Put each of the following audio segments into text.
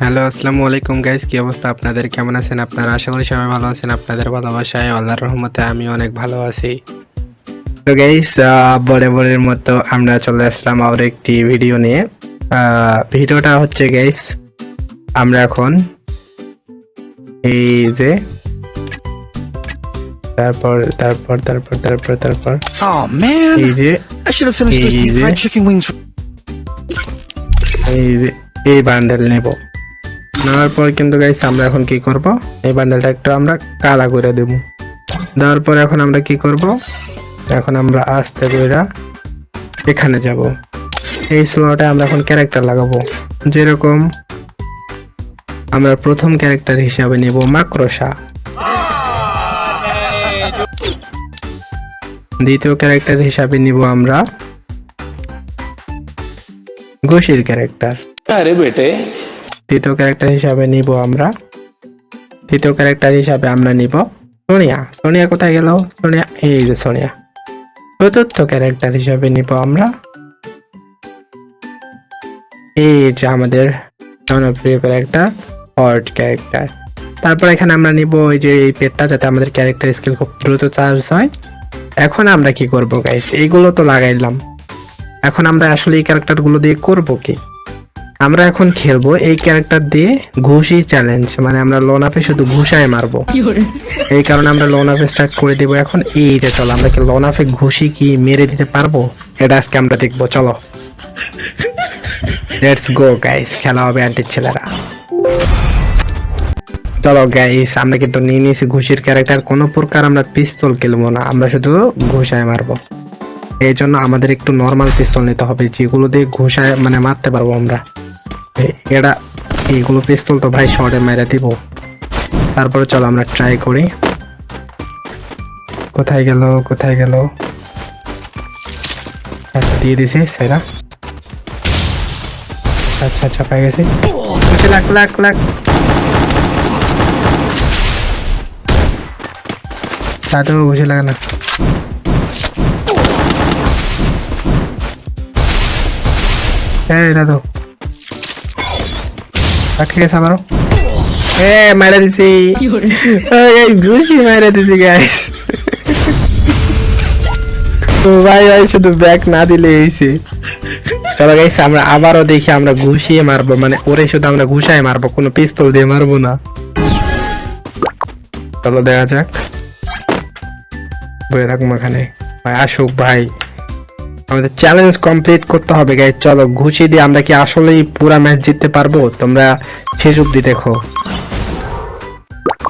Hello আসসালামু আলাইকুম guys কি অবস্থা আপনাদের? কেমন আছেন আপনারা? আশা করি সবাই ভালো আছেন। আপনাদের ভালোবাসায় আল্লাহর রহমতে আমি অনেক ভালো আছি। তো গাইস বরাবরের মতো আমরা চলে আসলাম আবার একটি ভিডিও নিয়ে। ভিডিওটা হচ্ছে গাইস আমরা এখন এই যে তারপর তারপর তারপর তারপর তারপর এই যে. এই যে এই বান্ডেল নেব। নেওয়ার পর কিন্তু গাইস আমরা এখন কি করব? এই বান্ডেলটা একটু আমরা কালা করে দেব। দেওয়ার পর এখন আমরা কি করব? এখন আমরা আস্তে করে এখানে যাব। এই স্লটে আমরা এখন ক্যারেক্টার লাগাবো। যেরকম আমরা প্রথম ক্যারেক্টার হিসাবে নেব মাকড়সা। দ্বিতীয় ক্যারেক্টার হিসাবে নিব আমরা ঘোষের ক্যারেক্টার আরে বেটে। তৃতীয় ক্যারেক্টার হিসাবে নিব আমরা। তৃতীয় ক্যারেক্টার হিসাবে আমরা নিব সোনিয়া। সোনিয়া কোথায় গেল? সোনিয়া, এই যে সোনিয়া। চতুর্থ ক্যারেক্টার হিসাবে নিব আমরা। এই যে আমাদের জনপ্রিয় ক্যারেক্টার হট ক্যারেক্টার তারপর এখানে আমরা নিব ওই যে এই পেটটা যাতে আমাদের ক্যারেক্টার স্কিল খুব দ্রুত চার্জ হয়। এখন আমরা কি করব গাইস এইগুলো তো লাগাইলাম। এখন আমরা আসলে এই ক্যারেক্টারগুলো দিয়ে করব কি? আমরা এখন খেলব এই ক্যারেক্টার দিয়ে ঘুষি চ্যালেঞ্জ মানে আমরা লোন আপে শুধু ঘুষায় মারবো। এই কারণে আমরা লোন আপে স্টার্ট করে দিব এখন। এই যে চলো আমরা কি লোন আপে ঘুষি কি মেরে দিতে পারব? এটা আজকে আমরা দেখব চলো। লেটস গো গাইস খেলা হবে আন্টির ছেলেরা। চলো গাইস আমরা কিন্তু নিয়ে নিয়েছি ঘুষির ক্যারেক্টার কোনো প্রকার আমরা পিস্তল খেলব না আমরা শুধু ঘুষায় মারবো। এই জন্য আমাদের একটু নর্মাল পিস্তল নিতে হবে যেগুলো দিয়ে ঘুষায় মানে মারতে পারব আমরা। এটা এইগুলো পিস্তল তো ভাই শর্টে মেরে দিব। তারপরে চলো আমরা ট্রাই করি। কোথায় গেল কোথায় গেল? আচ্ছা দিয়ে দিছি, সেরা। আচ্ছা আচ্ছা পাই গেছি। ঘুষি লাখ লাখ লাখ। তাতেও ঘুষি লাগে না রাখে গেছে আমারও এ মেরে দিছি ঘুষি মেরে দিছি গাইস তো ভাই ভাই শুধু ব্যাক না দিলে এইছে চলো গাইস আমরা আবারও দেখি আমরা ঘুষিয়ে মারবো মানে ওরে শুধু আমরা ঘুষায় মারবো কোনো পিস্তল দিয়ে মারবো না চলো দেখা যাক বয়ে থাকুম এখানে ভাই আসুক ভাই আমাদের চ্যালেঞ্জ কমপ্লিট করতে হবে গাইজ চলো, ঘুষি দিয়ে আমরা কি আসলেই পুরা ম্যাচ জিততে পারব? তোমরা শেষ অব্দি দেখো।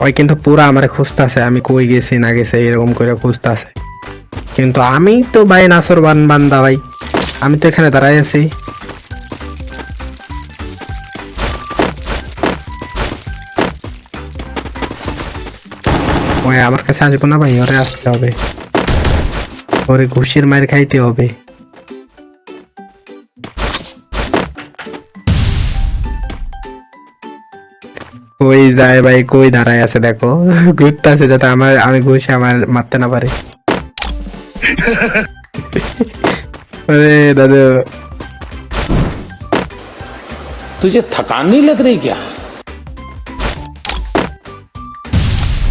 ওই কিন্তু পুরা আমার খুঁজতেছে। আমি কই গেছি, না গেছি, এরকম করে খুঁজতেছে। কিন্তু আমি তো ভাই নাসর বান বান্দা ভাই। আমি তো এখানে দাঁড়াই আছি। ওই আমার কাছে আসব না ভাই, ওরে আসতে হবে। ওরে ঘুষির মায়ের খাইতে হবে। কই যায় ভাই কই দাঁড়ায় আছে দেখো ঘুরতে আছে যাতে আমার আমি ঘুষে আমার মারতে না পারে আরে দাদু तुझे थकान नहीं लग रही क्या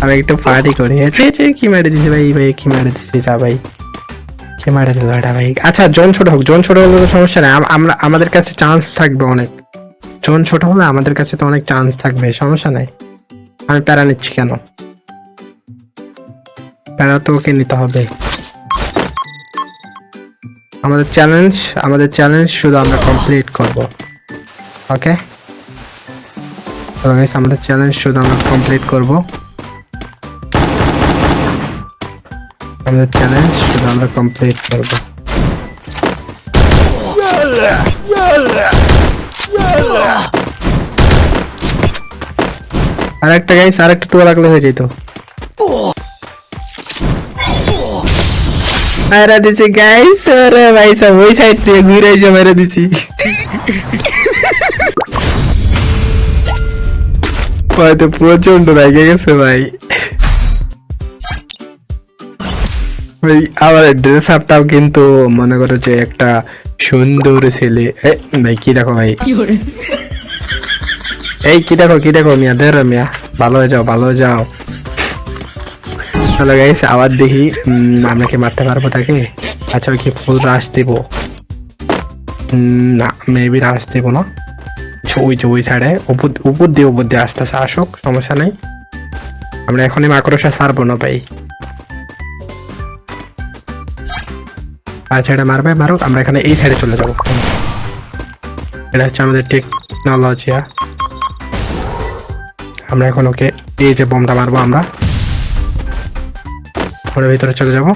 আমি একটু পার্টি করি চে চে কি মেরে দিছে ভাই ভাই কি মেরে দিছে যা ভাই কি মেরে দিল এটা ভাই আচ্ছা জন ছোট হোক জন ছোট হলে তো সমস্যা নাই আম- আমরা আমাদের কাছে চান্স থাকবে অনেক জন ছোট হলে আমাদের কাছে তো অনেক চান্স থাকবে, সমস্যা নাই। আমি প্যারা নিচ্ছি কেন? প্যারা তো ওকে নিতে হবে। আমাদের চ্যালেঞ্জ আমাদের চ্যালেঞ্জ শুধু আমরা কমপ্লিট করব। ওকে আমাদের চ্যালেঞ্জ শুধু আমরা কমপ্লিট করব। আমাদের চ্যালেঞ্জ শুধু আমরা কমপ্লিট করব। আরেকটা গাইস আরেকটা টুয়া লাগলে হয়ে যেত। মেরে দিছি গাইস আরে ভাই সব ওই সাইড থেকে ঘুরে এসে মেরে দিছি। হয়তো প্রচণ্ড রেগে গেছে ভাই। আমার ড্রেস আপটাও কিন্তু মনে করো যে একটা সুন্দর ছেলে। ভাই, কি দেখো ভাই? এই, কি দেখো কি দেখো, মিয়া দের মিয়া, ভালো হয়ে যাও, ভালো হয়ে যাও। চলো গাইস আবার দেখি আমরা কি মারতে পারব তাকে? আচ্ছা কি ফুল রাশ দিব? না মেবি রাশ দিব না। ওই যে, ওই সাইডে উপর উপর দিয়ে উপর দিয়ে আসতে আসুক, সমস্যা নেই। আমরা এখনই মাকড়সা সারবো না ভাই। আচ্ছা এটা মারবে, মারুক, আমরা এখানে এই সাইডে চলে যাব। এটা হচ্ছে আমাদের টেকনোলজি আমরা এখন ওকে এই যে বোমটা মারবো আমরা। ওর ভিতরে চলে যাব।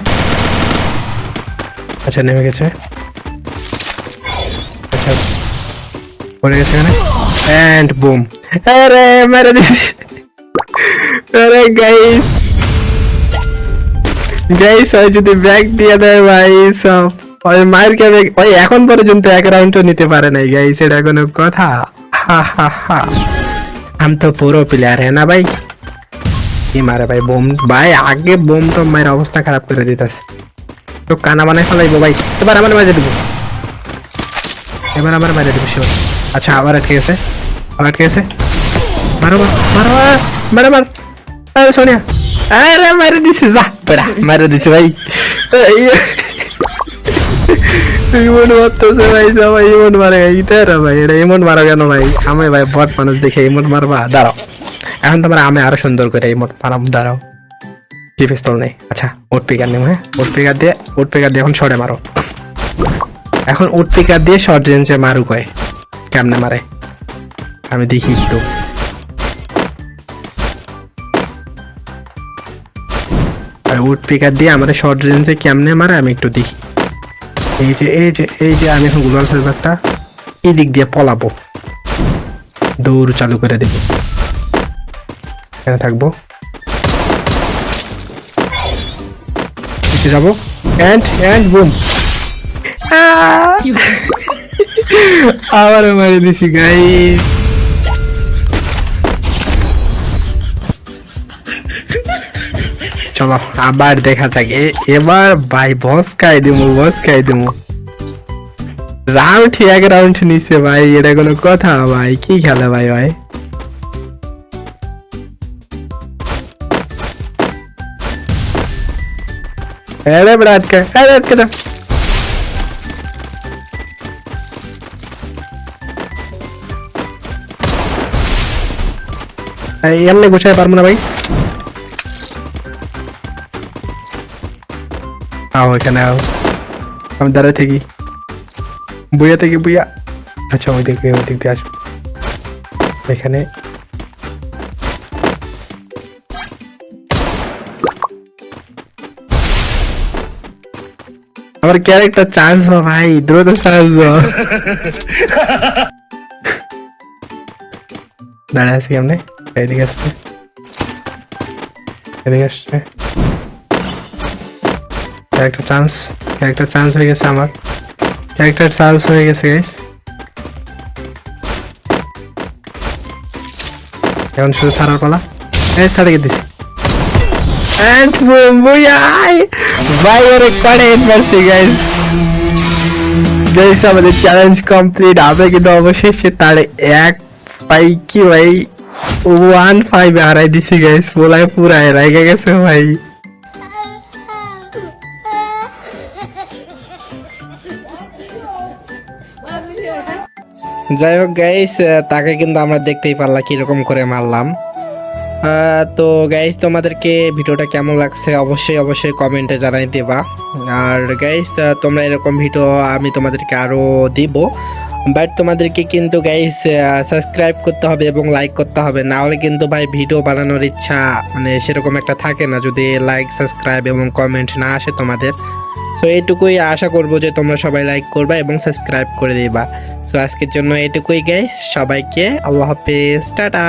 আচ্ছা নেমে গেছে। আচ্ছা পড়ে গেছে এখানে। অ্যান্ড আরে, মেরে দিছি। আরে গাইস গাইস যদি ব্যাগ দিয়ে দেয় ভাই, সব। ওই মায়ের কে ওই এখন পর্যন্ত এক রাউন্ডও নিতে পারে নাই গাইস এটা কোনো কথা? হা হা হা। हम तो प्रो प्लेयर है ना भाई কি মারে ভাই বোম ভাই আগে বোম তো মায়ের অবস্থা খারাপ করে দিতেছে তো কানা বানাই ফেলাইবো ভাই এবার আমার মাঝে দিব এবার আমার মাঝে দিব শিওর আচ্ছা আবার আটকে গেছে আবার আটকে গেছে মারো মার, মারো মার, মারো মার আরে সোনিয়া আরে মারে দিছে যা বেড়া মারে দিছে ভাই ইমন মারতেছে ভাই সবাই ইমন মারে ইতারা ভাই এটা ইমন মারো কেন ভাই? আমি ভাই বট মানুষ দেখে ইমন মারবা, দাঁড়াও। এখন তোমার আমি আরও সুন্দর করে ইমন মারাম, দাঁড়াও। কি পিস্তল নেই? আচ্ছা পিকার নেই হ্যাঁ? পিকার দিয়ে পিকার দিয়ে এখন মারো। এখন পিকার দিয়ে শর্ট রেঞ্জে মারু কয় কেমনে মারে? আমি দেখি একটু। উড পিকার দিয়ে আমাদের শর্ট রেঞ্জে কেমনে মারে আমি একটু দেখি। এই যে এই যে এই যে আমি এখন গ্লোবাল সার্ভারটা এই দিক দিয়ে পলাবো। দৌড় চালু করে দেব। এখানে থাকব। যাব। এন্ড অ্যান্ড অ্যান্ড বুম আবার মারি দিছি গাইস চলো, আবার দেখা যাক। এবার ভাই বস খাই দিমু বস খাই দিমু। রাউন্ড এক রাউন্ড নিচ্ছে ভাই, এটা কোনো কথা ভাই, কি খেলা ভাই ভাই? আটকে আরে আটকে দাও এমনি গোছায় পারব না ভাই। আও এখানে আও আমি দাঁড়ায় থাকি বুয়া থেকে বুয়া আচ্ছা ওই দিকে ওই দিক দিয়ে আসো এখানে আমার ক্যারেক্টার চান্স ভাই দ্রুত চান্স দাঁড়ায় আছি কেমনে এদিকে আসছে এদিকে আসছে ক্যারেক্টার চান্স ক্যারেক্টার চান্স হয়ে গেছে আমার। ক্যারেক্টার চান্স হয়ে গেছে গাইস এখন শুধু ছাড়ার পালা। এই ছাড়ে দিছি। And boom, booyah! ভাই ওরে করে হিট মারছি গাইস আমাদের চ্যালেঞ্জ কমপ্লিট হবে কিন্তু অবশেষে তার এক পাই কি ভাই? ওয়ান ফাইভ হারাই দিছি গাইস বলাই পুরাই রাইগে গেছে ভাই। যাই হোক গাইস তাকে কিন্তু আমরা দেখতেই পারলাম, কীরকম করে মারলাম। তো গাইস তোমাদেরকে ভিডিওটা কেমন লাগছে অবশ্যই অবশ্যই কমেন্টে জানাই দেবা। আর গাইস তোমরা এরকম ভিডিও আমি তোমাদেরকে আরও দিব। বাট তোমাদেরকে কিন্তু গাইস সাবস্ক্রাইব করতে হবে এবং লাইক করতে হবে। না হলে কিন্তু ভাই ভিডিও বানানোর ইচ্ছা মানে সেরকম একটা থাকে না, যদি লাইক সাবস্ক্রাইব এবং কমেন্ট না আসে তোমাদের। সো এইটুকুই আশা করব যে তোমরা সবাই লাইক করবা এবং সাবস্ক্রাইব করে দিবা। সো আজকের জন্য এটুকুই গাইস সবাইকে আল্লাহ হাফেজ, টাটা।